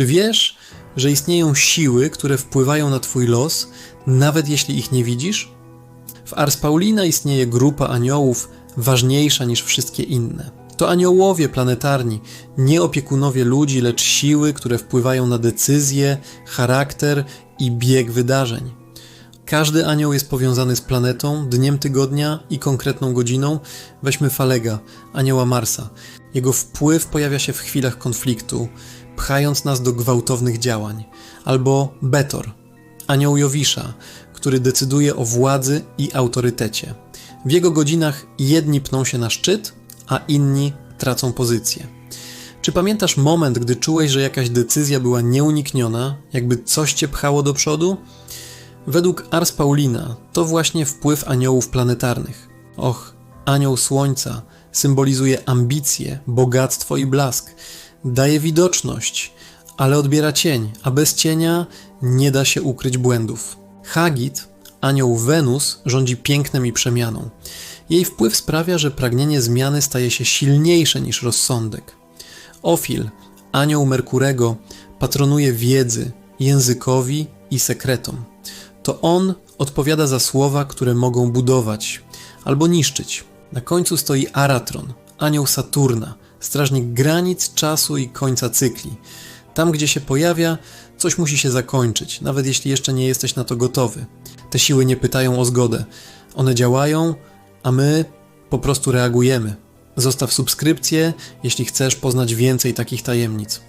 Czy wiesz, że istnieją siły, które wpływają na Twój los, nawet jeśli ich nie widzisz? W Ars Paulina istnieje grupa aniołów ważniejsza niż wszystkie inne. To aniołowie planetarni, nie opiekunowie ludzi, lecz siły, które wpływają na decyzje, charakter i bieg wydarzeń. Każdy anioł jest powiązany z planetą, dniem tygodnia i konkretną godziną. Weźmy Falega, anioła Marsa. Jego wpływ pojawia się w chwilach konfliktu, pchając nas do gwałtownych działań. Albo Betor, anioł Jowisza, który decyduje o władzy i autorytecie. W jego godzinach jedni pną się na szczyt, a inni tracą pozycję. Czy pamiętasz moment, gdy czułeś, że jakaś decyzja była nieunikniona, jakby coś cię pchało do przodu? Według Ars Paulina to właśnie wpływ aniołów planetarnych. Och, anioł Słońca symbolizuje ambicje, bogactwo i blask. Daje widoczność, ale odbiera cień, a bez cienia nie da się ukryć błędów. Hagit, anioł Wenus, rządzi pięknem i przemianą. Jej wpływ sprawia, że pragnienie zmiany staje się silniejsze niż rozsądek. Ofil, anioł Merkurego, patronuje wiedzy, językowi i sekretom. To on odpowiada za słowa, które mogą budować albo niszczyć. Na końcu stoi Aratron, anioł Saturna, strażnik granic czasu i końca cykli. Tam, gdzie się pojawia, coś musi się zakończyć, nawet jeśli jeszcze nie jesteś na to gotowy. Te siły nie pytają o zgodę. One działają, a my po prostu reagujemy. Zostaw subskrypcję, jeśli chcesz poznać więcej takich tajemnic.